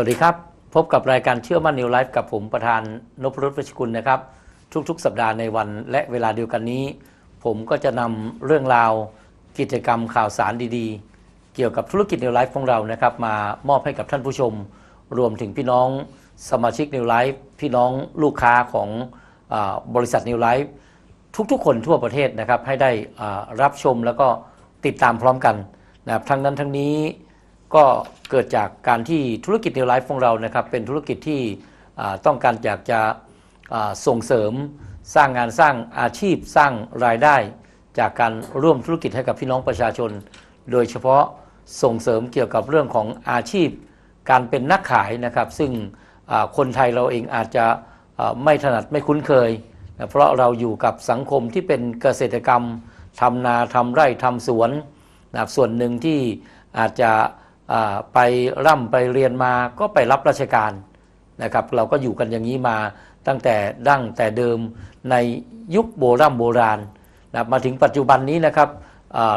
สวัสดีครับ พบกับรายการเชื่อมั่นนิวไลฟ์กับผมประธานนพรุตประชกุลนะครับ ทุกๆ สัปดาห์ในวันและเวลาเดียวกันนี้ ผมก็จะนำเรื่องราวกิจกรรมข่าวสารดีๆ เกี่ยวกับธุรกิจนิวไลฟ์ของเรานะครับ มามอบให้กับท่านผู้ชม รวมถึงพี่น้องสมาชิกนิวไลฟ์พี่น้องลูกค้าของอบริษัทนิวไลฟ์ทุกๆ คนทั่วประเทศนะครับให้ได้รับชมแล้วก็ติดตามพร้อมกันนะครับทั้งนั้นทั้งนี้ ก็เกิดจากการที่ธุรกิจ New Life ของเรานะครับเป็นธุรกิจที่ต้องการอยากจะส่งเสริมสร้างงานสร้างอาชีพสร้างรายได้ จากการร่วมธุรกิจให้กับพี่น้องประชาชน โดยเฉพาะส่งเสริมเกี่ยวกับเรื่องของอาชีพ การเป็นนักขายนะครับ ซึ่งคนไทยเราเองอาจจะไม่ถนัดไม่คุ้นเคย เพราะเราอยู่กับสังคมที่เป็นเกษตรกรรมทำนาทำไร่ทำสวนนะส่วนหนึ่งที่อาจจะ ไปร่ำไปเรียนมาก็ไปรับราชการนะครับ เราก็อยู่กันอย่างนี้มาตั้งแต่ดั้งแต่เดิมในยุคโบราณโบราณนะมาถึงปัจจุบันนี้นะครับ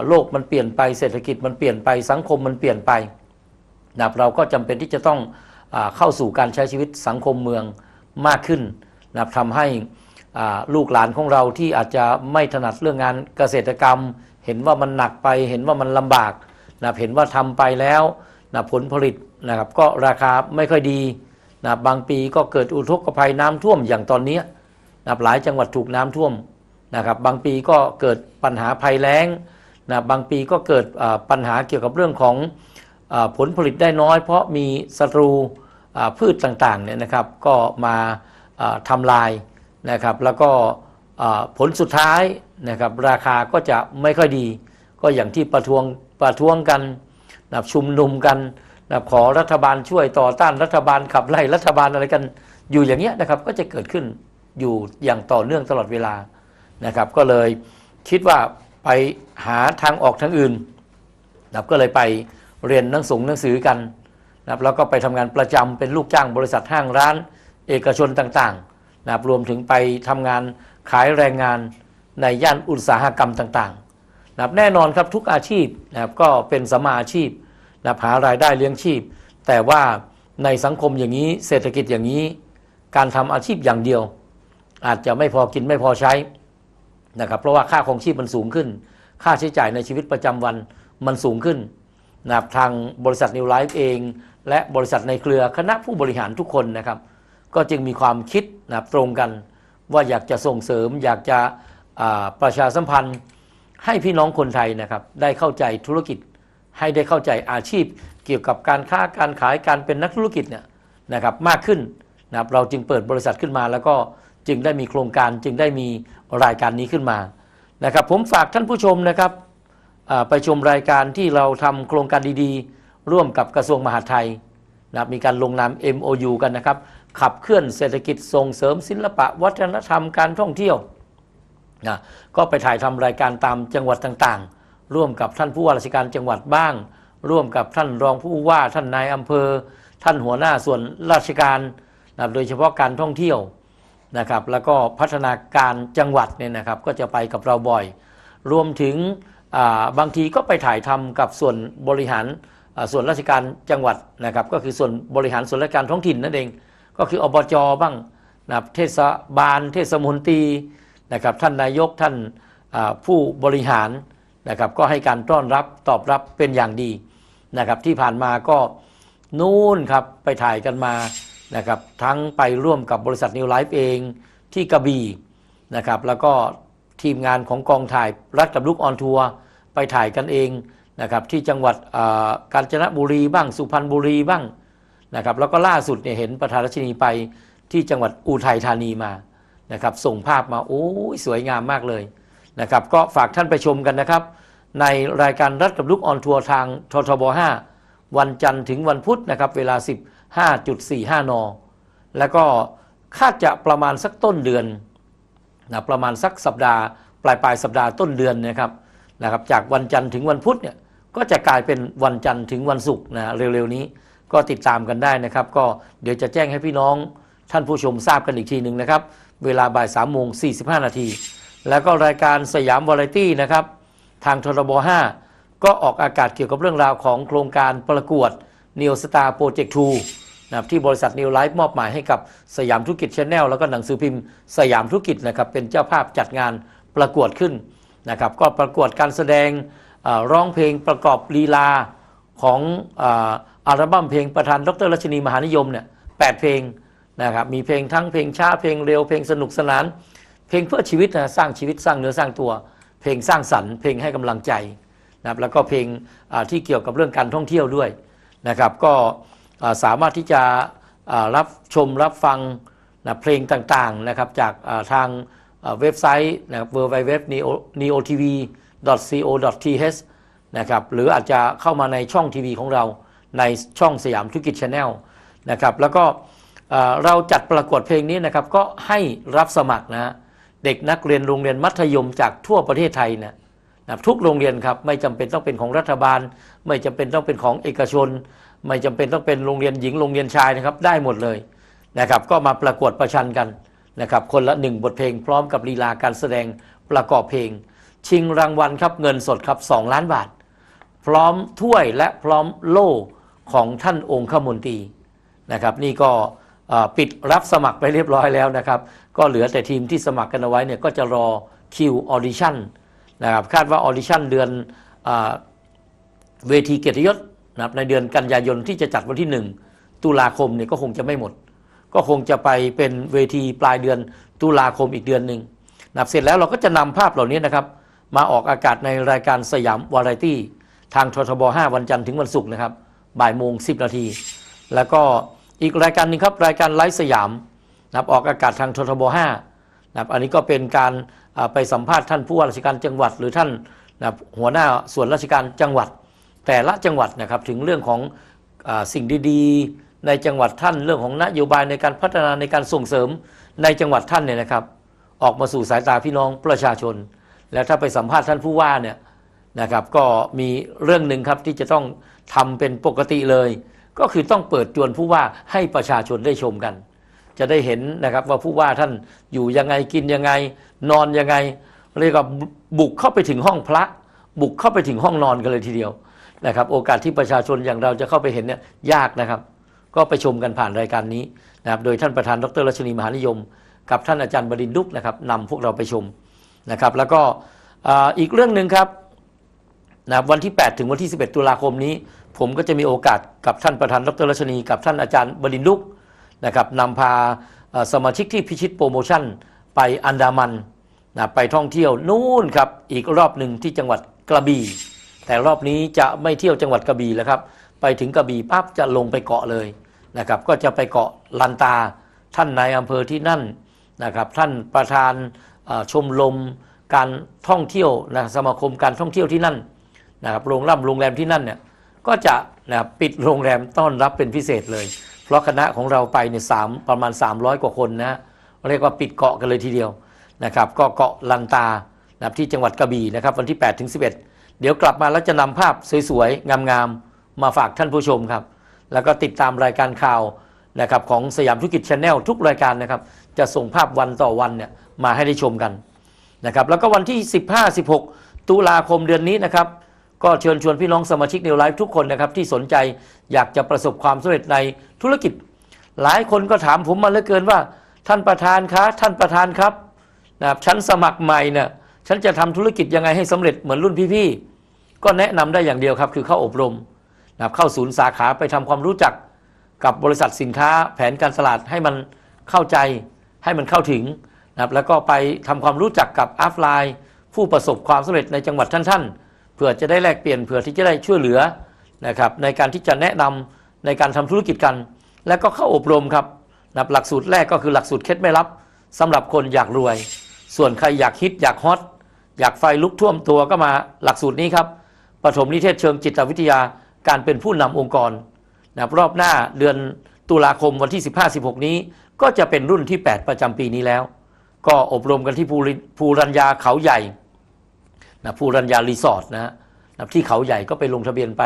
โลกมันเปลี่ยนไปเศรษฐกิจมันเปลี่ยนไปสังคมมันเปลี่ยนไปนะเราก็จำเป็นที่จะต้องอเข้าสู่การใช้ชีวิตสังคมเมืองมากขึ้นนะทำให้ลูกหลานของเราที่อาจจะไม่ถนัดเรื่องงานเกษตรกรรม เห็นว่ามันหนักไป เห็นว่ามันลำบาก นะเห็นว่าทำไปแล้วนะผลผลิตนะครับก็ราคาไม่ค่อยดีนะบางปีก็เกิดอุทกภัยน้ำท่วมอย่างตอนนี้นะหลายจังหวัดถูกน้ำท่วมนะครับบางปีก็เกิดปัญหาภัยแล้งนะบางปีก็เกิดปัญหาเกี่ยวกับเรื่องของอผลผลิตได้น้อย เพราะมีศัตรูพืชต่างๆเนี่ยนะครับก็มาอ่าทำลายนะครับแล้วก็ผลสุดท้ายนะครับราคาก็จะไม่ค่อยดี ก็อย่างที่ประท้วง ประท้วงกันนับชุมนุมกันนับขอรัฐบาลช่วยต่อต้านรัฐบาลขับไล่รัฐบาลอะไรกัน อยู่อย่างเงี้ยนะครับก็จะเกิดขึ้นอยู่อย่างต่อเนื่องตลอดเวลานะครับ ก็เลยคิดว่าไปหาทางออกทางอื่นนะครับก็เลยไปเรียนหนังสงหนังสือกันนะครับแล้วก็ไปทำงานประจำเป็นลูกจ้างบริษัทห้างร้าน เอกชนต่างๆนะครับรวมถึงไปทำงานขายแรงงานในย่านอุตสาหกรรมต่างๆ นะแน่นอนครับทุกอาชีพนะครับก็เป็นสมาอาชีพนะหารายได้เลี้ยงชีพ แต่ว่าในสังคมอย่างนี้เศรษฐกิจอย่างนี้ การทำอาชีพอย่างเดียว อาจจะไม่พอกินไม่พอใช้นะครับเพราะว่าค่าของชีพมันสูงขึ้น ค่าใช้จ่ายในชีวิตประจำวันมันสูงขึ้นนะครับทางบริษัทนิวไลฟ์เอง และบริษัทในเครือคณะผู้บริหารทุกคนนะครับ ก็จึงมีความคิดนะตรงกัน ว่าอยากจะส่งเสริม อยากจะประชาสัมพันธ์ ให้พี่น้องคนไทยนะครับได้เข้าใจธุรกิจ ให้ได้เข้าใจอาชีพ เกี่ยวกับการค้าการขายการเป็นนักธุรกิจเนี่ยนะครับมากขึ้นนะครับเราจึงเปิดบริษัทขึ้นมา แล้วก็จึงได้มีโครงการจึงได้มีรายการนี้ขึ้นมานะครับผมฝากท่านผู้ชมนะครับไปชมรายการที่เราทำโครงการดีๆ ร่วมกับกระทรวงมหาดไทยนะมีการลงนาม MOU กันนะครับ ขับเคลื่อนเศรษฐกิจส่งเสริมศิลปะ วัฒนธรรมการท่องเที่ยว นะก็ไปถ่ายทำรายการตามจังหวัดต่างๆ ร่วมกับท่านผู้ว่าราชการจังหวัดบ้าง ร่วมกับท่านรองผู้ว่าท่านนายอำเภอ ท่านหัวหน้าส่วนราชการนะโดยเฉพาะการท่องเที่ยวนะครับแล้วก็พัฒนาการจังหวัดเนี่ยนะครับก็จะไปกับเราบ่อย รวมถึงาบางทีก็ไปถ่ายทำกับส่วนบริหารส่วนราชการจังหวัดนะครับก็คือส่วนบริหารส่วนราชการท้องถิ่นนั่นเอง ก็คืออบจบ้างนะเทศบาล เทศมนตรี นะครับท่านนายกท่านผู้บริหารนะครับก็ให้การต้อนรับตอบรับเป็นอย่างดีนะครับที่ผ่านมาก็นู่นครับไปถ่ายกันมานะครับทั้งไปร่วมกับบริษัทนิวไลฟ์เองที่กระบี่นะครับแล้วก็ทีมงานของกองถ่ายรัฐกับลูกออนทัวร์ไปถ่ายกันเองนะครับที่จังหวัดกาญจนบุรีบ้างสุพรรณบุรีบ้างนะครับแล้วก็ล่าสุดเนี่ยเห็นประธานรัชนีไปที่จังหวัดอุทัยธานีมา นะครับส่งภาพมาโอ้ยสวยงามมากเลยนะครับก็ฝากท่านไปชมกันนะครับ ในรายการรัฐกับลูกออนทัวร์ทางททบ 5 วันจันทร์ถึงวันพุธนะครับเวลา 15.45 น แล้วก็คาดจะประมาณสักต้นเดือนนะประมาณสักสัปดาห์ ปลายปลายสัปดาห์ต้นเดือนนะครับนะครับ จากวันจันทร์ถึงวันพุธเนี่ยก็จะกลายเป็นวันจันทร์ถึงวันศุกร์นะเร็วๆนี้ก็ติดตามกันได้นะครับ ก็เดี๋ยวจะแจ้งให้พี่น้องท่านผู้ชมทราบกันอีกทีหนึ่งนะครับ เวลาบ่าย3ามโมงสีนาที แล้วก็รายการสยามวาไรตี้นะครับ ทางทรบ5ก็ออกอากาศเกี่ยวกับเรื่องราวของโครงการประกวด Neo Star Project 2นะครับที่บริษัทนิวไลฟ์มอบหมายให้กับสยามธุรกิจชาแนลแล้วก็หนังสือพิมพ์สยามธุรกิจนะครับเป็นเจ้าภาพจัดงานประกวดขึ้นนะครับก็ประกวดการแสดงร้องเพลงประกอบลีลาของอ,อัลบั้มเพลงประธานดรรัชนีมหานิยมเนี่ยแปดเพลง นะครับมีเพลงทั้งเพลงช้าเพลงเร็วเพลงสนุกสนาน เพลงเพื่อชีวิตนะสร้างชีวิตสร้างเนื้อสร้างตัว เพลงสร้างสรรค์เพลงให้กำลังใจนะครับแล้วก็เพลงที่เกี่ยวกับเรื่องการท่องเที่ยวด้วยนะครับก็สามารถที่จะรับชมรับฟังนะเพลงต่างๆนะครับจากทางเว็บไซต์นะครับ w w w n e o t v co th นะครับหรืออาจจะเข้ามาในช่องทีวีของเราในช่องสยามธุรกิจชาแนลนะครับแล้วก็ เราจัดประกวดเพลงนี้นะครับก็ให้รับสมัครนะเด็กนักเรียนโรงเรียนมัธยมจากทั่วประเทศไทยเนะนะครับทุกโรงเรียนครับไม่จำเป็นต้องเป็นของรัฐบาล ไม่จำเป็นต้องเป็นของเอกชน ไม่จำเป็นต้องเป็นโรงเรียนหญิงโรงเรียนชายนะครับได้หมดเลยนะครับก็มาประกวดประชันกันนะครับคนละหนึ่งบทเพลงพร้อมกับลีลาการแสดงประกอบเพลง ชิงรางวัลครับเงินสดครับ 2 ล้านบาท พร้อมถ้วยและพร้อมโล่ของท่านองค์ขมนตรีนะครับนี่ก็ ปิดรับสมัครไปเรียบร้อยแล้วนะครับ ก็เหลือแต่ทีมที่สมัครกันเอาไว้เนี่ยก็จะรอคิวออดิชั่นนะครับคาดว่าออดิชั่นเดือนอเวทีเกียรติยศนะครับในเดือนกันยายนที่จะจัดวันที่ 1 ตุลาคมเนี่ยก็คงจะไม่หมด ก็คงจะไปเป็นเวทีปลายเดือนตุลาคมอีกเดือนหนึ่งนับเสร็จแล้วเราก็จะนำภาพเหล่านี้นะครับ มาออกอากาศในรายการสยามวาไรตี้ ทางททบ 5 วันจันทร์ถึงวันศุกร์นะครับบ่ายโมง 10 นาที แล้วก็ อีกรายการหนึงครับรายการไลฟ์สยามนะครับออกอากาศทางททบ5นะครับอันนี้ก็เป็นการไปสัมภาษณ์ท่านผู้ว่าราชการจังหวัด หรือท่านนะครับหัวหน้าส่วนราชการจังหวัด แต่ละจังหวัดนะครับถึงเรื่องของอสิ่งดีๆ ในจังหวัดท่านเรื่องของนโยบายในการพัฒนาในการส่งเสริมในจังหวัดท่านเนี่ยนะครับ ออกมาสู่สายตาพี่น้องประชาชน แล้วถ้าไปสัมภาษณ์ท่านผู้ว่าเนี่ยนะครับก็มีเรื่องหนึ่งครับที่จะต้องทำเป็นปกติเลย ก็คือต้องเปิดจวนผู้ว่าให้ประชาชนได้ชมกัน จะได้เห็นนะครับว่าผู้ว่าท่านอยู่ยังไงกินยังไง นอนยังไงเรียกว่าบุกเข้าไปถึงห้องพระ บุกเข้าไปถึงห้องนอนกันเลยทีเดียวนะครับ โอกาสที่ประชาชนอย่างเราจะเข้าไปเห็นเนี่ยยากนะครับ ก็ไปชมกันผ่านรายการนี้นะครับโดยท่านประธานดรรัชนีมหานิยม กับท่านอาจารย์บดินดุกนะครับนำพวกเราไปชมนะครับ แล้วก็อีกเรื่องหนึ่งครับนะวันที่ 8 ถึงวันที่ 11 ตุลาคมนี้ ผมก็จะมีโอกาสกับท่านประธานดรรัชนี กับท่านอาจารย์บดินทร์ดุกนะครับนำพาสมาชิกที่พิชิตโปรโมชั่นไปอันดามันนะไปท่องเที่ยวนู่นครับอีกรอบหนึ่งที่จังหวัดกระบี่ แต่รอบนี้จะไม่เที่ยวจังหวัดกระบี่แล้วครับ ไปถึงกระบี่ปั๊บจะลงไปเกาะเลยนะครับ ก็จะไปเกาะลันตา ท่านนายอำเภอที่นั่นนะครับ ท่านประธานชมรมการท่องเที่ยวนะสมาคมการท่องเที่ยวที่นั่นนะครับโรงร่ำโรงแรมที่นั่นเนี่ย ก็จะนะปิดโรงแรมต้อนรับเป็นพิเศษเลย เพราะคณะของเราไปเนี่ยสามประมาณ 300 กว่าคนนะเรียกว่าปิดเกาะกันเลยทีเดียวนะครับ ก็เกาะลันตานะครับที่จังหวัดกระบี่นะครับ วันที่8ถึง11 เดี๋ยวกลับมาแล้วจะนำภาพสวยๆ งามๆ มาฝากท่านผู้ชมครับ แล้วก็ติดตามรายการข่าวนะครับของสยามธุรกิจชาแนลทุกรายการนะครับ จะส่งภาพวันต่อวันเนี่ยมาให้ได้ชมกันนะครับ แล้วก็วันที่ 15-16 ตุลาคมเดือนนี้นะครับ ก็เชิญชวนพี่น้องสมาชิกนิวไลฟ์ทุกคนนะครับที่สนใจอยากจะประสบความสำเร็จในธุรกิจ หลายคนก็ถามผมมาเหลือเกินว่า ท่านประธานคะท่านประธานครับนะครับฉันสมัครใหม่เนี่ยฉันจะทำธุรกิจยังไงให้สำเร็จเหมือนรุ่นพี่ๆก็แนะนำได้อย่างเดียวครับ คือเข้าอบรมนะครับเข้าศูนย์สาขาไปทำความรู้จักกับบริษัทสินค้าแผนการตลาดให้มันเข้าใจให้มันเข้าถึงนะครับแล้วก็ไปทำความรู้จักกับอัพไลน์ผู้ประสบความสำเร็จในจังหวัดท่านๆ เพื่อจะได้แลกเปลี่ยนเพื่อที่จะได้ช่วยเหลือนะครับในการที่จะแนะนำในการทำธุรกิจกัน แล้วก็เข้าอบรมครับนับหลักสูตรแรกก็คือหลักสูตรเคล็ดไม่ลับสำหรับคนอยากรวย ส่วนใครอยากฮิตอยากฮอตอยากไฟลุกท่วมตัวก็มาหลักสูตรนี้ครับปฐมนิเทศเชิงจิตวิทยาการเป็นผู้นำองค์กรนะรอบหน้าเดือนตุลาคมวันที่ 15-16 นี้ ก็จะเป็นรุ่นที่ 8 ประจำปีนี้แล้ว ก็อบรมกันที่ภูรัญญาเขาใหญ่ นะภูรัญญารีสอร์ทนะนะที่เขาใหญ่ก็ไปลงทะเบียนไป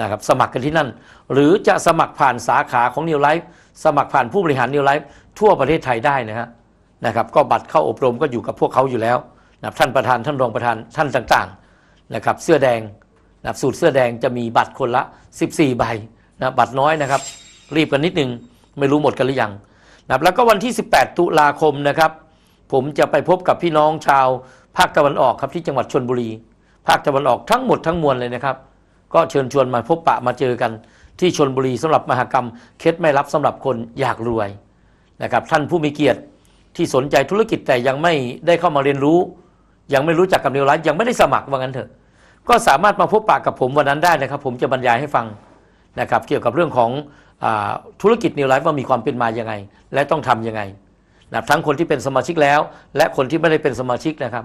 นะครับสมัครกันที่นั่น หรือจะสมัครผ่านสาขาของ New Life สมัครผ่านผู้บริหาร New Life ทั่วประเทศไทยได้นะฮะนะครับก็บัตรเข้าอบรมก็อยู่กับพวกเขาอยู่แล้วนะท่านประธานท่านรองประธานท่านต่างๆนะครับเสื้อแดงนะครับสูตรเสื้อแดงจะมีบัตรคนละ 14 ใบนะบัตรน้อยนะครับ รีบกันนิดนึงไม่รู้หมดกันหรือยังนะครับแล้วก็วันที่ 18 ตุลาคมนะครับ ผมจะไปพบกับพี่น้องชาว ภาคตะวันออกครับที่จังหวัดชนบุรี ภาคตะวันออกทั้งหมดทั้งมวลเลยนะครับ ก็เชิญชวนมาพบปะมาเจอกันที่ชนบุรีสำหรับมหกรรม เคล็ดไม่รับสำหรับคนอยากรวยนะครับท่านผู้มีเกียรติที่สนใจธุรกิจแต่ยังไม่ได้เข้ามาเรียนรู้ ยังไม่รู้จักกับนิวไลฟ์ยังไม่ได้สมัครว่างั้นเถอะ ก็สามารถมาพบปะกับผมวันนั้นได้นะครับ ผมจะบรรยายให้ฟังนะครับเกี่ยวกับเรื่องของอธุรกิจนิวไลฟ์ว่ามีความเป็นมาอยังไง และต้องทำยังไงนะครับทั้งคนที่เป็นสมาชิกแล้ว และคนที่ไม่ได้เป็นสมาชิกนะครับ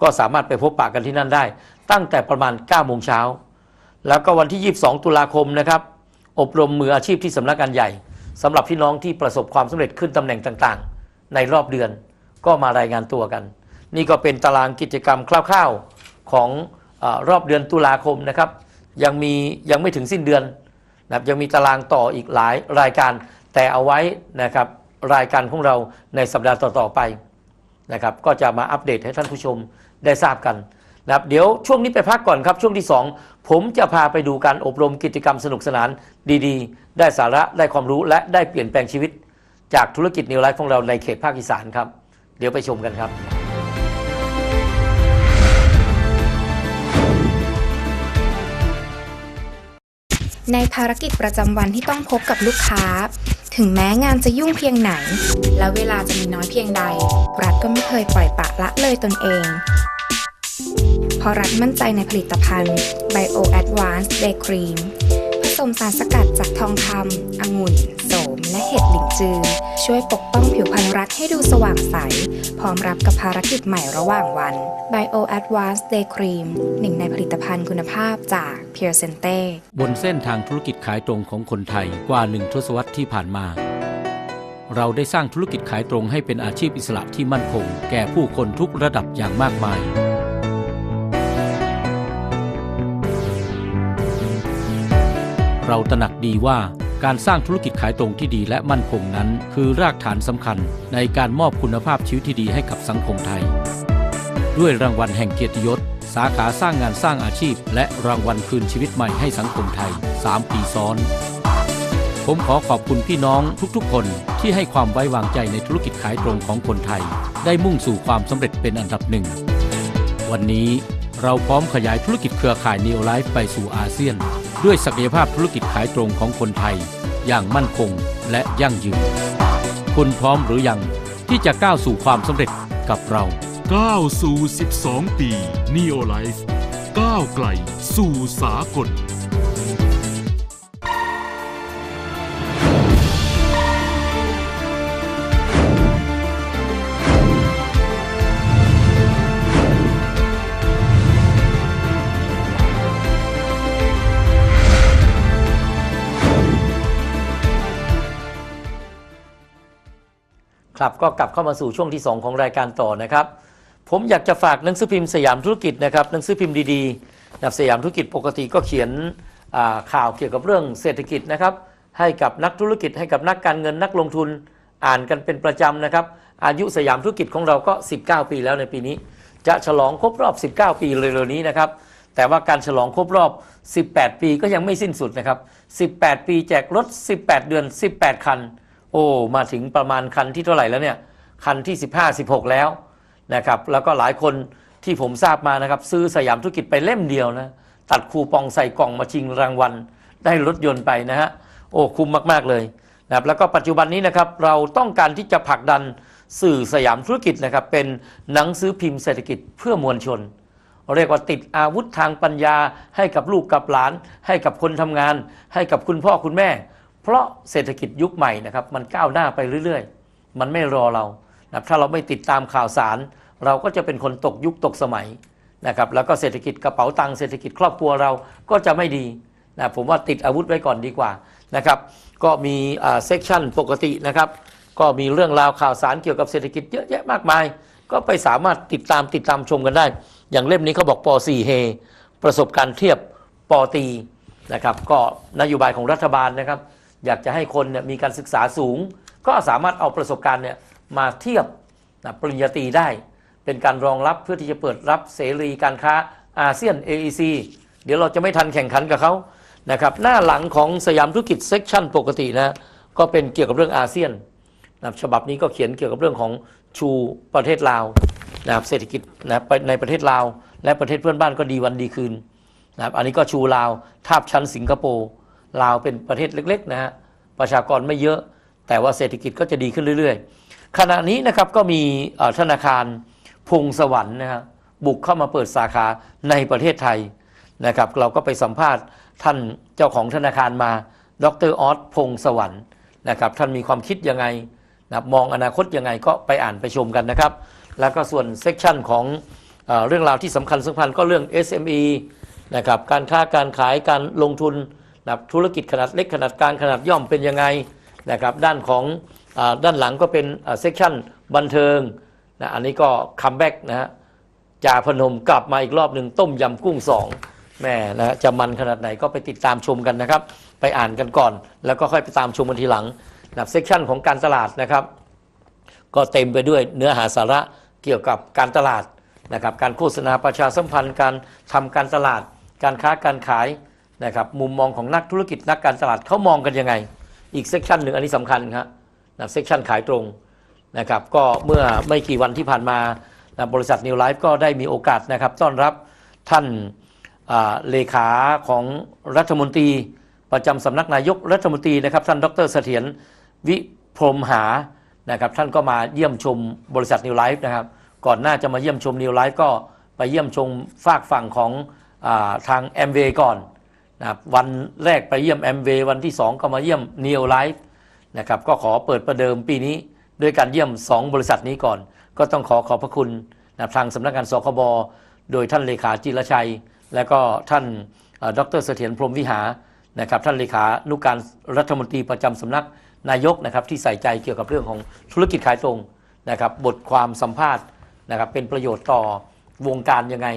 ก็สามารถไปพบปะกันที่นั่นได้ ตั้งแต่ประมาณ9โมงเช้า แล้วก็วันที่ 22 ตุลาคมนะครับ อบรมมืออาชีพที่สำนักงานใหญ่สำหรับพี่น้องที่ประสบความสำเร็จขึ้นตำแหน่งต่างๆ ในรอบเดือนก็มารายงานตัวกัน นี่ก็เป็นตารางกิจกรรมคร่าวๆของออรอบเดือนตุลาคมนะครับ ยังมียังไม่ถึงสิ้นเดือนนะครับยังมีตารางต่ออีกหลายรายการแต่เอาไว้นะครับรายการของเราในสัปดาห์ต่อๆไปนะครับก็จะมาอัปเดตให้ท่านผู้ชม ได้ทราบกันนะครับเดี๋ยวช่วงนี้ไปพักก่อนครับ ช่วงที่ 2 ผมจะพาไปดูการอบรมกิจกรรมสนุกสนานดีๆ ได้สาระได้ความรู้และได้เปลี่ยนแปลงชีวิต จากธุรกิจนิวไลฟ์ของเราในเขตภาคอีสานครับ เดี๋ยวไปชมกันครับ ในภารกิจประจำวันที่ต้องพบกับลูกค้า ถึงแม้งานจะยุ่งเพียงไหน และเวลาจะมีน้อยเพียงใด รัฐก็ไม่เคยปล่อยปละละเลยตนเอง เพราะรัฐมั่นใจในผลิตภัณฑ์ Bio Advanced Day Cream ผสมสารสกัดจากทองคำองุ่น โสม และเห็ดหลิงจือ ช่วยปกป้องผิวพรรณรัฐให้ดูสว่างใส พร้อมรับกับภารกิจใหม่ระหว่างวัน Bio Advanced Day Cream หนึ่งในผลิตภัณฑ์คุณภาพจาก Pure Sente บนเส้นทางธุรกิจขายตรงของคนไทยกว่าหนึ่งทศวรรษที่ผ่านมาเราได้สร้างธุรกิจขายตรงให้เป็นอาชีพอิสระที่มั่นคง แก่ผู้คนทุกระดับอย่างมากมาย เราตระหนักดีว่าการสร้างธุรกิจขายตรงที่ดีและมั่นคงนั้น คือรากฐานสำคัญในการมอบคุณภาพชีวิตที่ดีให้กับสังคมไทย ด้วยรางวัลแห่งเกียรติยศ สาขาสร้างงานสร้างอาชีพ และรางวัลคืนชีวิตใหม่ให้สังคมไทย 3 ปีซ้อน ผมขอขอบคุณพี่น้องทุกๆ คนที่ให้ความไว้วางใจในธุรกิจขายตรงของคนไทย ได้มุ่งสู่ความสำเร็จเป็นอันดับหนึ่งวันนี้เราพร้อมขยายธุรกิจเครือข่าย Neo Life ไปสู่อาเซียน ด้วยศักยภาพธุรกิจขายตรงของคนไทย อย่างมั่นคงและยั่งยืน คุณพร้อมหรือยังที่จะก้าวสู่ความสำเร็จกับเราก้าวสู่ 12 ปี Neo Life ก้าวไกลสู่สากล ครับก็กลับเข้ามาสู่ช่วงที่ 2 ของรายการต่อนะครับ ผมอยากจะฝากหนังสือพิมพ์สยามธุรกิจนะครับหนังสือพิมพ์ดีๆนะครับสยามธุรกิจปกติก็เขียนข่าวเกี่ยวกับเรื่องเศรษฐกิจนะครับ ให้กับนักธุรกิจให้กับนักการเงินนักลงทุนอ่านกันเป็นประจำนะครับ อายุสยามธุรกิจของเราก็ 19 ปีแล้วในปีนี้ จะฉลองครบรอบ 19 ปีเร็วๆนี้นะครับแต่ว่าการฉลองครบรอบ 18 ปีก็ยังไม่สิ้นสุดนะครับ 18 ปีแจกรถ 18 เดือน 18 คัน โอ้มาถึงประมาณคันที่เท่าไหร่แล้วเนี่ยคันที่ 15 16 แล้วนะครับแล้วก็หลายคนที่ผมทราบมานะครับ ซื้อสยามธุรกิจไปเล่มเดียวนะตัดคูปองใส่กล่องมาชิงรางวัล ได้รถยนต์ไปนะฮะโอ้คุ้มมาก ๆ เลยนะครับแล้วก็ปัจจุบันนี้นะครับเราต้องการที่จะผลักดันสื่อสยามธุรกิจนะครับเป็นหนังสือพิมพ์เศรษฐกิจเพื่อมวลชน เรียกว่าติดอาวุธทางปัญญาให้กับลูกกับหลาน ให้กับคนทำงาน ให้กับคุณพ่อคุณแม่ เพราะเศรษฐกิจยุคใหม่นะครับมันก้าวหน้าไปเรื่อยๆ มันไม่รอเรานะถ้าเราไม่ติดตามข่าวสาร เราก็จะเป็นคนตกยุคตกสมัยนะครับแล้วก็เศรษฐกิจกระเป๋าตังค์เศรษฐกิจครอบครัวเราก็จะไม่ดีนะผมว่าติดอาวุธไว้ก่อนดีกว่านะครับก็มีเซกชันปกตินะครับก็มีเรื่องราวข่าวสารเกี่ยวกับเศรษฐกิจเยอะแยะมากมาย ก็ไปสามารถติดตามติดตามชมกันได้ อย่างเล่มนี้เขาบอกป .4 เฮประสบการณ์เทียบปตีนะครับก็นโยบายของรัฐบาลนะครับ อยากจะให้คนเนี่ยมีการศึกษาสูง ก็สามารถเอาประสบการณ์เนี่ยมาเทียบนะปริญญาตรีได้ เป็นการรองรับเพื่อที่จะเปิดรับเสรีการค้าอาเซียน AEC เดี๋ยวเราจะไม่ทันแข่งขันกับเขานะครับหน้าหลังของสยามธุรกิจเซกชันปกตินะก็เป็นเกี่ยวกับเรื่องอาเซียนนะฉบับนี้ก็เขียนเกี่ยวกับเรื่องของชูประเทศลาวนะครับเศรษฐกิจนะในประเทศลาว และประเทศเพื่อนบ้านก็ดีวันดีคืนนะครับอันนี้ก็ชูลาวทาบชั้นสิงคโปร์ ลาวเป็นประเทศเล็กๆนะฮะประชากรไม่เยอะ แต่ว่าเศรษฐกิจก็จะดีขึ้นเรื่อย ๆ ขณะนี้นะครับก็มีธนาคารพงสวรรค์นะฮะบุกเข้ามาเปิดสาขาในประเทศไทยนะครับ เราก็ไปสัมภาษณ์ท่านเจ้าของธนาคารมา ดรออสพงสวรรค์นะครับ ท่านมีความคิดยังไงนะมองอนาคตยังไงก็ไปอ่านไปชมกันนะครับ แล้วก็ส่วนเซกชันของเอเรื่องราวที่สำคัญสำคัญก็เรื่อง SME นะครับการค้าการขายการลงทุน นะครับธุรกิจขนาดเล็กขนาดกลางขนาดย่อมเป็นยังไงนะครับด้านของอด้านหลังก็เป็นเซกชันบันเทิงนะอันนี้ก็คัมแบ็กนะฮะจ่าพนมกลับมาอีกรอบหนึ่งต้มยำกุ้งสองแม่นะจะมันขนาดไหนก็ไปติดตามชมกันนะครับ ไปอ่านกันก่อน แล้วก็ค่อยไปตามชมกันทีหลังนะเซกชันของการตลาดนะครับ ก็เต็มไปด้วยเนื้อหาสาระเกี่ยวกับการตลาดนะครับการโฆษณาประชาสัมพันธ์การทำการตลาด การค้าการขาย นะครับมุมมองของนักธุรกิจนักการตลาดเขามองกันยังไง อีกเซกชันหนึ่งอันนี้สำคัญครับนะเซกชันขายตรงนะครับก็เมื่อไม่กี่วันที่ผ่านมานะบริษัท New Life ก็ได้มีโอกาสนะครับต้อนรับท่านเลขาของรัฐมนตรี ประจำสำนักนายกรัฐมนตรีนะครับท่านดรเสถียรวิพรมหานะครับท่านก็มาเยี่ยมชมบริษัท New Life นะครับก่อนหน้าจะมาเยี่ยมชม New Life ก็ไปเยี่ยมชมฝากฝั่งของอาทาง m w ก่อน นะครับวันแรกไปเยี่ยม m w วันที่ 2 ก็มาเยี่ยม New Life นะครับก็ขอเปิดประเดิมปีนี้ด้วยการเยี่ยม 2 บริษัทนี้ก่อน ก็ต้องขอขอบพระคุณนะทางสำนักงานสคบโดยท่านเลขาจิรชัย และก็ท่านดรเสถียรพรมวิหารนะครับท่านเลขานุการรัฐมนตรีประจำสำนักนายกนะครับที่ใส่ใจเกี่ยวกับเรื่องของธุรกิจขายตรงนะครับบทความสัมภาษณ์นะครับเป็นประโยชน์ต่อวงการยังไง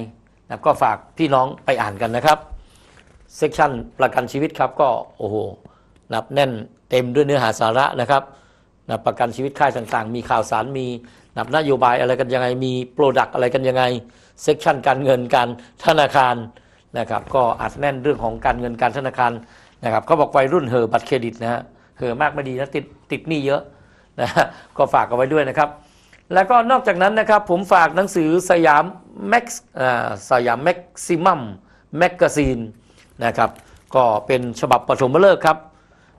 นะก็ฝากพี่น้องไปอ่านกันนะครับ เซกชันประกันชีวิตครับก็โอ้โหนับแน่นเต็มด้วยเนื้อหาสาระนะครับนะประกันชีวิตค่ายต่างๆ มีข่าวสารมีนับนโยบายอะไรกันยังไง มีโปรดักอะไรกันยังไงเซกชันการเงินการธนาคารนะครับก็อัดแน่นเรื่องของการเงินการธนาคารนะครับเขาบอกวัยรุ่นเหอบัตรเครดิตนะฮะเหอมากไม่ดีนะติดติดหนี้เยอะนะฮะก็ฝากเอาไว้ด้วยนะครับ แล้วก็นอกจากนั้นนะครับผมฝากหนังสือสยามแม็กซ์สยามแม็กซิมัมแมกกาซีน นะครับ ก็เป็นฉบับปฐมฤกษ์ครับ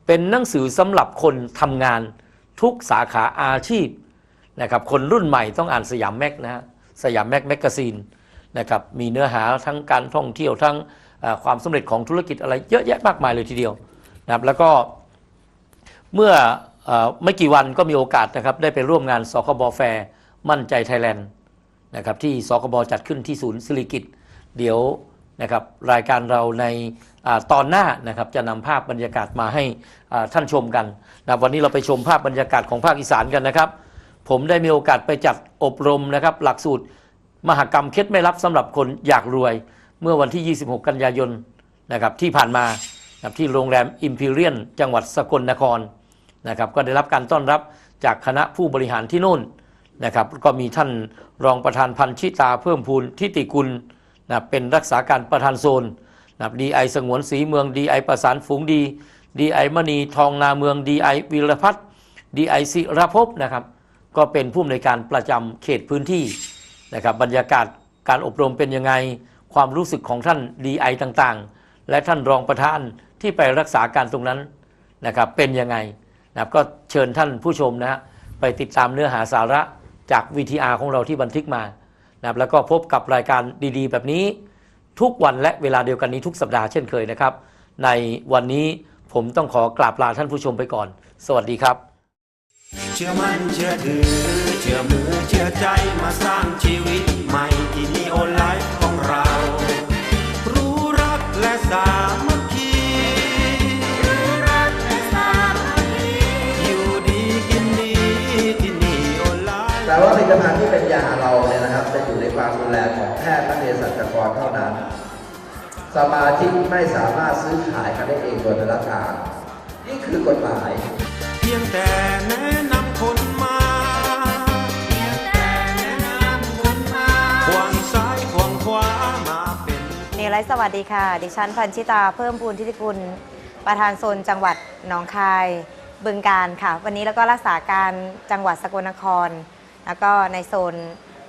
เป็นหนังสือสำหรับคนทำงานทุกสาขาอาชีพนะครับ คนรุ่นใหม่ต้องอ่านสยามแม็กนะฮะสยามแม็กแมกกาซีนนะครับมีเนื้อหาทั้งการท่องเที่ยวทั้งความสำเร็จของธุรกิจอะไรเยอะแยะมากมายเลยทีเดียวนะครับแล้วก็เมื่อออไม่กี่วันก็มีโอกาสนะครับได้ไปร่วมงานสคบแฟร์มั่นใจไทยแลนด์นะครับที่สคบจัดขึ้นที่ศูนย์สิริกิตเดี๋ยว นะครับรายการเราในอตอนหน้านะครับจะนำภาพบรรยากาศมาให้ท่านชมกันนะวันนี้เราไปชมภาพบรรยากาศของภาคอีสานกันนะครับ ผมได้มีโอกาสไปจัดอบรมนะครับ หลักสูตรมหกรรมเคล็ดไม่ลับสำหรับคนอยากรวย เมื่อวันที่ 26 กันยายนนะครับที่ผ่านมานะที่โรงแรมอิมพีเรียนจังหวัดสกลนครนะครับก็ได้รับการต้อนรับจากคณะผู้บริหารที่นู่นนะครับก็มีท่านรองประธานพันชิตาเพิ่มพูนทิติกุล นะเป็นรักษาการประธานโซนนะดีไอสงวนสีเมืองดีไอประสานฝูงดีดีไอมณีทองนาเมืองดีไอวิรพัฒน์ดีไอศิรภพนะครับ ก็เป็นผู้อำนวยการประจำเขตพื้นที่นะครับบรรยากาศการอบรมเป็นยังไง ความรู้สึกของท่าน DI ต่างๆ และท่านรองประธานที่ไปรักษาการตรงนั้นนะครับเป็นยังไงนะครับก็เชิญท่านผู้ชมนะฮะไปติดตามเนื้อหาสาระจาก VTR ของเราที่บันทึกมา นะครับแล้วก็พบกับรายการดีๆ แบบนี้ ทุกวันและเวลาเดียวกันนี้ทุกสัปดาห์เช่นเคยนะครับ ในวันนี้ผมต้องขอกราบลาท่านผู้ชมไปก่อน สวัสดีครับ เชื่อมั่นเชื่อถือ เชื่อมือเชื่อใจมาสร้างชีวิตใหม่ที่นี่โอนไลฟ์ของเรา รู้รักและสาม ว่าผลิตภัณฑ์ที่เป็นยาเราเนี่ยนะครับ จะอยู่ในความดูแลของแพทย์และเภสัชกรเท่านั้น สมาชิกไม่สามารถซื้อขายกันได้เองโดยพนักงานนี่คือกฎหมาย เพียงแต่แนะนำคนมาเพียงแต่แนะนำคนมาควงซ้ายควงขวามาเป็นในวไลฟ์สวัสดีค่ะ ดิฉันพันชิตาเพิ่มพูนทิติกุล ประธานโซนจังหวัดหนองคาย บึงการค่ะ วันนี้แล้วก็รักษาการจังหวัดสกลนคร แล้วก็ในโซน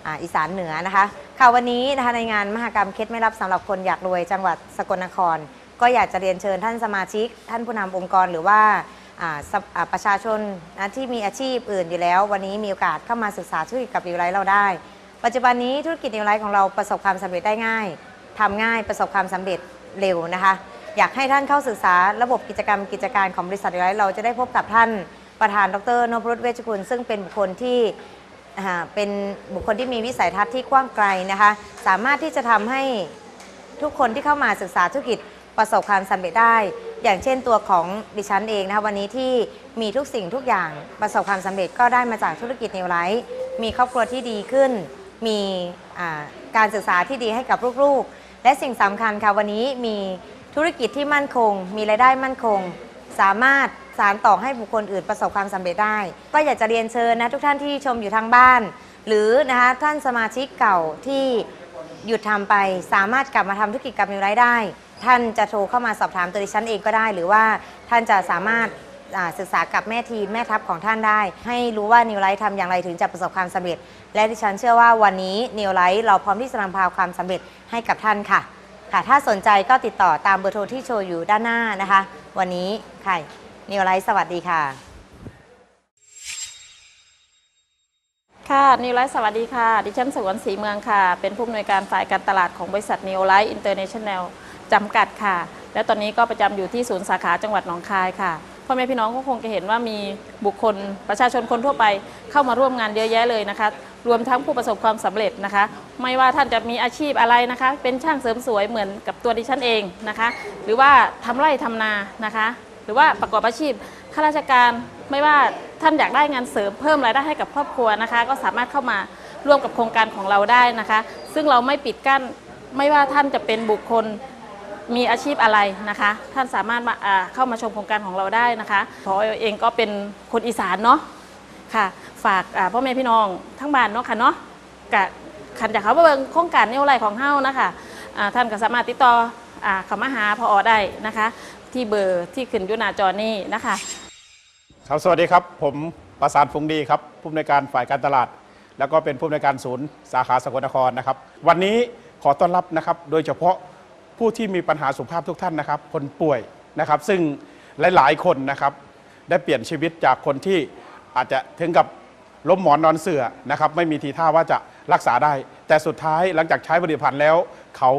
อ,อีสานเหนือนะคะค่ะวันนี้นะคะในงานมหกรรมเคล็ดไม่รับสำหรับคนอยากรวยจังหวัดสกลนคร ก็อยากจะเรียนเชิญท่านสมาชิก ท่านผู้นำองค์กรหรือว่าประชาชนนะที่มีอาชีพอื่นอยู่แล้ว วันนี้มีโอกาสเข้ามาศึกษาธุรกิจกับนิวไลท์เราได้ ปัจจุบันนี้ธุรกิจนิวไลท์ของเราประสบความสำเร็จได้ง่ายทำง่ายประสบความสำเร็จเร็วนะคะ อยากให้ท่านเข้าศึกษาระบบกิจกรรมกิจการของบริษัทนิวไลท์เราจะได้พบกับท่านประธานดรนพรุตเวชกุลซึ่งเป็นบุคคลที่ เป็นบุคคลที่มีวิสัยทัศน์ที่กว้างไกลนะคะ สามารถที่จะทำให้ทุกคนที่เข้ามาศึกษาธุรกิจประสบความสำเร็จได้ อย่างเช่นตัวของดิฉันเองนะคะวันนี้ที่มีทุกสิ่งทุกอย่างประสบความสำเร็จก็ได้มาจากธุรกิจนิวไลท์มีครอบครัวที่ดีขึ้น มีการศึกษาที่ดีให้กับลูกๆ และสิ่งสำคัญค่ะวันนี้มีธุรกิจที่มั่นคง มีรายได้มั่นคง สามารถ สารต่อให้บุคคลอื่นประสบความสำเร็จได้ ก็อยากจะเรียนเชิญนะทุกท่านที่ชมอยู่ทางบ้าน หรือนะคะท่านสมาชิกเก่าที่หยุดทำไปสามารถกลับมาทำธุรกิจกับนิวไลท์ได้ ท่านจะโทรเข้ามาสอบถามตัวดิฉันเองก็ได้ หรือว่าท่านจะสามารถศึกษากับแม่ทีมแม่ทัพของท่านได้ ให้รู้ว่านิวไลท์ทำอย่างไรถึงจะประสบความสำเร็จ และดิฉันเชื่อว่าวันนี้นิวไลท์เราพร้อมที่จะนำพาความสำเร็จให้กับท่านค่ะ ค่ะ ถ้าสนใจก็ติดต่อตามเบอร์โทรที่โชว์อยู่ด้านหน้านะคะ วันนี้ค่ะ นิวไลท์สวัสดีค่ะ ค่ะนิวไลท์สวัสดีค่ะ ดิฉันสวนศรีเมืองค่ะ เป็นผู้อำนวยการฝ่ายการตลาดของบริษัทนิวไลท์อินเตอร์เนชั่นแนลจำกัดค่ะ และตอนนี้ก็ประจำอยู่ที่ศูนย์สาขาจังหวัดหนองคายค่ะพ่อแม่พี่น้องก็คงจะเห็นว่ามีบุคคลประชาชนคนทั่วไปเข้ามาร่วมงานเยอะแยะเลยนะคะ รวมทั้งผู้ประสบความสำเร็จนะคะ ไม่ว่าท่านจะมีอาชีพอะไรนะคะ เป็นช่างเสริมสวยเหมือนกับตัวดิฉันเองนะคะ หรือว่าทำไร่ทำนานะคะ รือว่าประกอบอาชีพข้าราชการไม่ว่าท่านอยากได้งานเสริมเพิ่มรายได้ให้กับครอบครัวนะคะ ก็สามารถเข้ามาร่วมกับโครงการของเราได้นะคะ ซึ่งเราไม่ปิดกั้นไม่ว่าท่านจะเป็นบุคคลมีอาชีพอะไรนะคะ ท่านสามารถมาเข้ามาชมโครงการของเราได้นะคะพอเองก็เป็นคนอีสานเนาะค่ะ ฝากพ่อแม่พี่น้องทั้งบ้านเนาะค่ะเนาะกะขันจากเขาเบิ่งโครงการแนวไรของเฮานะคะท่านก็สามารถติดต่ออ่าเข้ามาหาพออได้นะคะ ที่เบอร์ที่ขึ้นอยู่หน้าจอนี้นะคะครับสวัสดีครับ ผมประสานฟงดีครับผู้อำนวยการฝ่ายการตลาด แล้วก็เป็นผู้อำนวยการศูนย์สาขาสกลนครนะครับ วันนี้ขอต้อนรับนะครับ โดยเฉพาะผู้ที่มีปัญหาสุขภาพทุกท่านนะครับ คนป่วยนะครับ ซึ่งหลายๆคนนะครับ ได้เปลี่ยนชีวิตจากคนที่อาจจะถึงกับล้มหมอนนอนเสือนะครับ ไม่มีทีท่าว่าจะรักษาได้ แต่สุดท้ายหลังจากใช้ผลิตภัณฑ์แล้ว เขา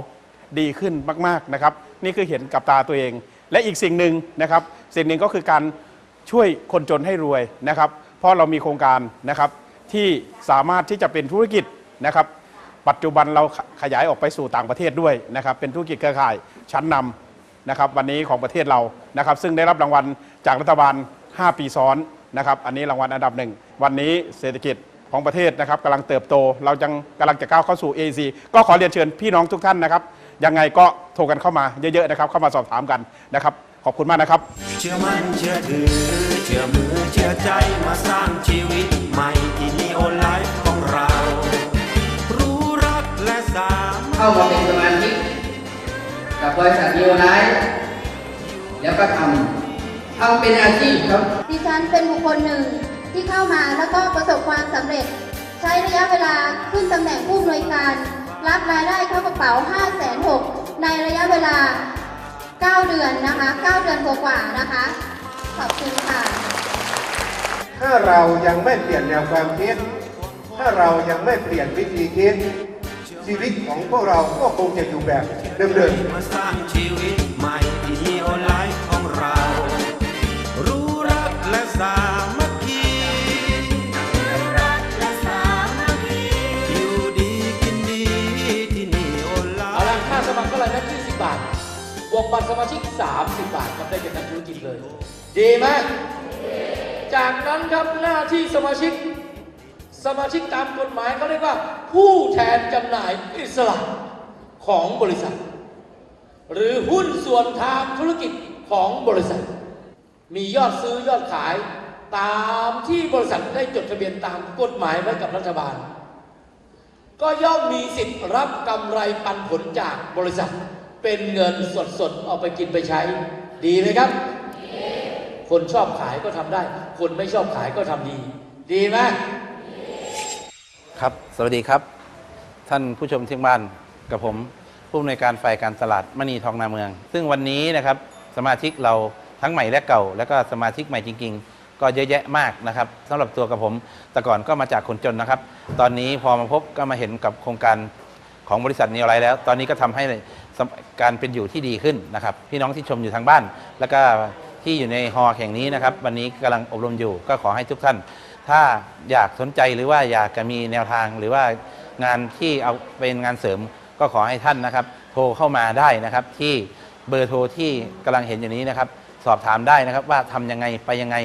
ดีขึ้นมาก ๆนะครับ นี่คือเห็นกับตาตัวเอง และอีกสิ่งหนึ่งนะครับสิ่งหนึ่งก็คือการช่วยคนจนให้รวยนะครับ เพราะเรามีโครงการนะครับที่สามารถที่จะเป็นธุรกิจนะครับ ปัจจุบันเราขยายออกไปสู่ต่างประเทศด้วยนะครับ เป็นธุรกิจเครือข่ายชั้นนำนะครับ วันนี้ของประเทศเรานะครับ ซึ่งได้รับรางวัลจากรัฐบาล 5 ปีซ้อนนะครับ อันนี้รางวัลอันดับหนึ่งวันนี้เศรษฐกิจของประเทศนะครับกำลังเติบโต เราจังกำลังจะก้าวเข้าสู่ AEC ก็ขอเรียนเชิญพี่น้องทุกท่านนะครับ ยังไงก็โทรกันเข้ามาเยอะๆนะครับ เข้ามาสอบถามกันนะครับ ขอบคุณมากนะครับ เชื่อมั่นเชื่อถือ เชื่อมือเชื่อใจมาสร้างชีวิตใหม่ที่นีโอไลฟ์ของเรา รู้รักและสามัคคีเข้ามาเป็นสมาชิกกับบริษัทนิวไลท์แล้วก็ทำทำเป็นอาชีพครับดิฉันเป็นบุคคลหนึ่งที่เข้ามาแล้วก็ประสบความสำเร็จ ใช้ระยะเวลาขึ้นตำแหน่งผู้อำนวยการ รับรายได้เข้ากระเป๋า 5 6 0 0 0ในระยะเวลา 9 เดือนนะคะ 9 เดือนกว่าๆนะคะ ขอบคุณค่ะ ถ้าเรายังไม่เปลี่ยนแนวความคิด ถ้าเรายังไม่เปลี่ยนวิธีคิด ชีวิตของพวกเราก็คงจะอยู่แบบเดิมๆ มาสร้างชีวิตใหม่ที่นีโอไลฟ์ของเรา รู้รักและสา วกบัตรสมาชิก 30 บาทครับได้เป็นนักธุรกิจเลย ดีไหมจากนั้นครับหน้าที่สมาชิก สมาชิกตามกฎหมายเขาเรียกว่า ผู้แทนจำหน่ายอิสระของบริษัท หรือหุ้นส่วนทางธุรกิจของบริษัท มียอดซื้อยอดขายตามที่บริษัทได้จดทะเบียนตามกฎหมายไว้กับรัฐบาล ก็ย่อมมีสิทธิ์รับกำไรปันผลจากบริษัท เป็นเงินสดๆเอาไปกินไปใช้ ดีไหมครับ คนชอบขายก็ทำได้ คนไม่ชอบขายก็ทำดี ดีไหมครับ สวัสดีครับ ท่านผู้ชมที่บ้านกับผม ผู้อำนวยการฝ่ายการตลาดมณีทองนาเมือง ซึ่งวันนี้นะครับสมาชิกเราทั้งใหม่และเก่า แล้วก็สมาชิกใหม่จริง ๆ ก็เยอะแยะมากนะครับสำหรับตัวกับผม แต่ก่อนก็มาจากคนจนนะครับ ตอนนี้พอมาพบก็มาเห็นกับโครงการของบริษัทนีอะไรแล้ว ตอนนี้ก็ทำให้ การเป็นอยู่ที่ดีขึ้นนะครับ พี่น้องที่ชมอยู่ทางบ้าน แล้วก็ที่อยู่ในฮอแห่งนี้นะครับ วันนี้กำลังอบรมอยู่ก็ขอให้ทุกท่าน ถ้าอยากสนใจหรือว่าอยากจะมีแนวทางหรือว่างานที่เอาเป็นงานเสริมก็ขอให้ท่านนะครับ โทรเข้ามาได้นะครับ ที่เบอร์โทรที่กำลังเห็นอยู่นี้นะครับ สอบถามได้นะครับว่าทำยังไงไปยังไง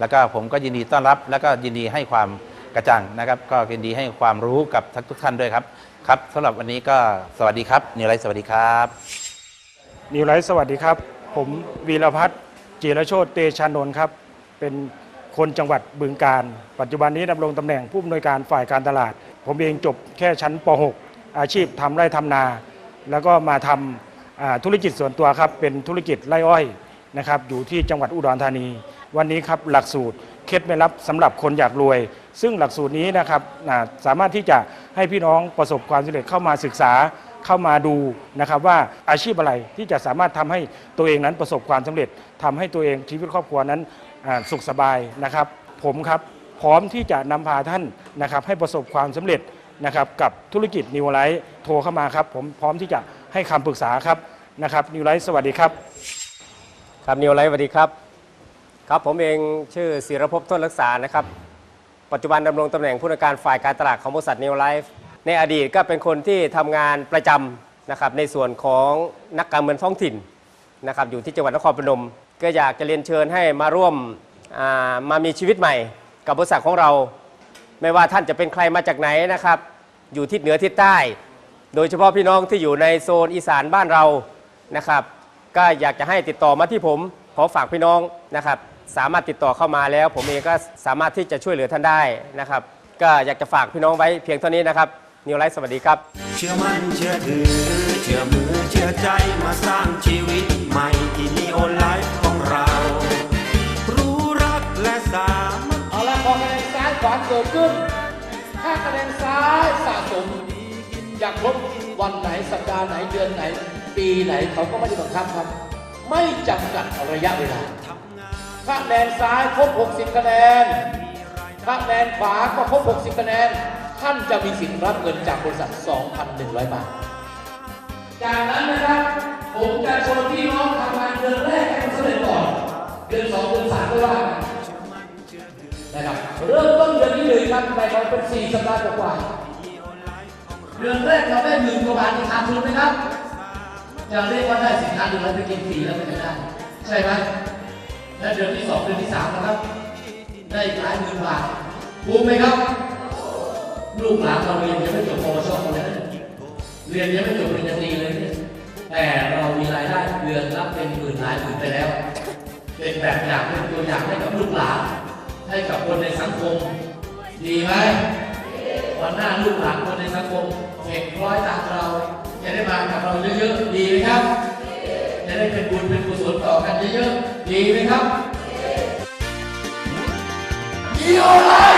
แล้วก็ผมก็ยินดีต้อนรับ แล้วก็ยินดีให้ความกระจ่างนะครับ ก็ยินดีให้ความรู้กับทุกท่านด้วยครับ ครับสำหรับวันนี้ก็สวัสดีครับนิวไลท์สวัสดีครับนิวไลท์สวัสดีครับ ผมวีรพัฒน์จิรโชตเตชานนท์ครับ เป็นคนจังหวัดบึงการ ปัจจุบันนี้ดำรงตำแหน่งผู้อำนวยการฝ่ายการตลาด ผมเองจบแค่ชั้นป .6 อาชีพทำไร่ทำนา แล้วก็มาทำอ่าธุรกิจส่วนตัวครับ เป็นธุรกิจไร่อ้อยนะครับ อยู่ที่จังหวัดอุดรธานี วันนี้ครับหลักสูตร เคล็ดไม่ลับสำหรับคนอยากรวย ซึ่งหลักสูตรนี้นะครับสามารถที่จะให้พี่น้องประสบความสำเร็จเข้ามาศึกษาเข้ามาดูนะครับว่าอาชีพอะไรที่จะสามารถทำให้ตัวเองนั้นประสบความสำเร็จทำให้ตัวเองชีวิตครอบครัวนั้นสุขสบายนะครับ ผมครับพร้อมที่จะนำพาท่านนะครับให้ประสบความสำเร็จนะครับกับธุรกิจนิวไลท์โทรเข้ามาครับ ผมพร้อมที่จะให้คำปรึกษาครับนะครับนิวไลท์สวัสดีครับ ครับนิวไลท์สวัสดีครับ ครับผมเองชื่อศิรภพต้นรักษานะครับ ปัจจุบันดำรงตำแหน่งผู้นวยการฝ่ายการตลาดของบริษัทนิวไลฟ์ในอดีตก็เป็นคนที่ทำงานประจำนะครับในส่วนของนักการเมืองท้องถิ่นนะครับอยู่ที่จังหวัดนครพนม ก็อยากจะเรียนเชิญให้มาร่วมามามีชีวิตใหม่ กับบริษัทของเรา ไม่ว่าท่านจะเป็นใครมาจากไหนนะครับ อยู่ทิศเหนือทิศใต้ โดยเฉพาะพี่น้องที่อยู่ในโซนอีสานบ้านเรานะครับ ก็อยากจะให้ติดต่อมาที่ผมขอฝากพี่น้องนะครับ สามารถติดต่อเข้ามาแล้ว ผมเองก็สามารถที่จะช่วยเหลือท่านได้นะครับ ก็อยากจะฝากพี่น้องไว้เพียงเท่านี้นะครับนิวไลฟ์สวัสดีครับ เชื่อมั่นเชื่อถือ เชื่อมือเชื่อใจมาสร้างชีวิตใหม่ที่นีโอไลฟ์ของเรา รู้รักและสามัคคีเอาละพอคะแนนซ้ายขวาเกิดขึ้น ถ้าคะแนนซ้ายสะสม อยากครบวันไหนสัปดาห์ไหนเดือนไหน ปีไหนเขาก็ไม่ได้บังคับครับ ไม่จำกัดระยะเวลา คะแนนซ้ายครบ 60 คะแนนคะแนนขวาก็ครบ 60 คะแนน ท่านจะมีสิทธิ์รับเงินจากบริษัท 2,100 บาท จากนั้นนะครับ ผมจะชวนพี่น้องทำงานเดือนแรกให้มันสำเร็จก่อน เดือนสองเดือนสามก็ว่ากันนะครับ เริ่มต้นเดือนที่หนึ่งครับแบ่งออกเป็นสี่สัปดาห์กว่าๆเดือนแรกเราได้หมื่นกว่าบาทขาดทุนไหมครับ จะเรียกว่าได้สินค้าเดือนละไปกินฟรีแล้วไม่ได้ ใช่ไหม และเดือนที่สองเดือนที่สามนะครับ ได้อีกหลายหมื่นบาทคุ้มไหมครับ ลูกหลานเราเรียนยังไม่จบปวชเลยนะเรียนยังไม่จบปริญญาตรีเลยนี่แต่เรามีรายได้เดือนละเป็นหมื่นหลายหมื่นไปแล้ว เป็นแบบอย่างเป็นตัวอย่างให้กับลูกหลาน ให้กับคนในสังคม ดีไหมวันหน้าลูกหลานคนในสังคมเห็นร้อยตามเราจะได้มากับเราเยอะๆ ดีไหมครับ ได้เป็นบุญเป็นกุศลต่อกันเยอะๆดีไหมครับดีโอไล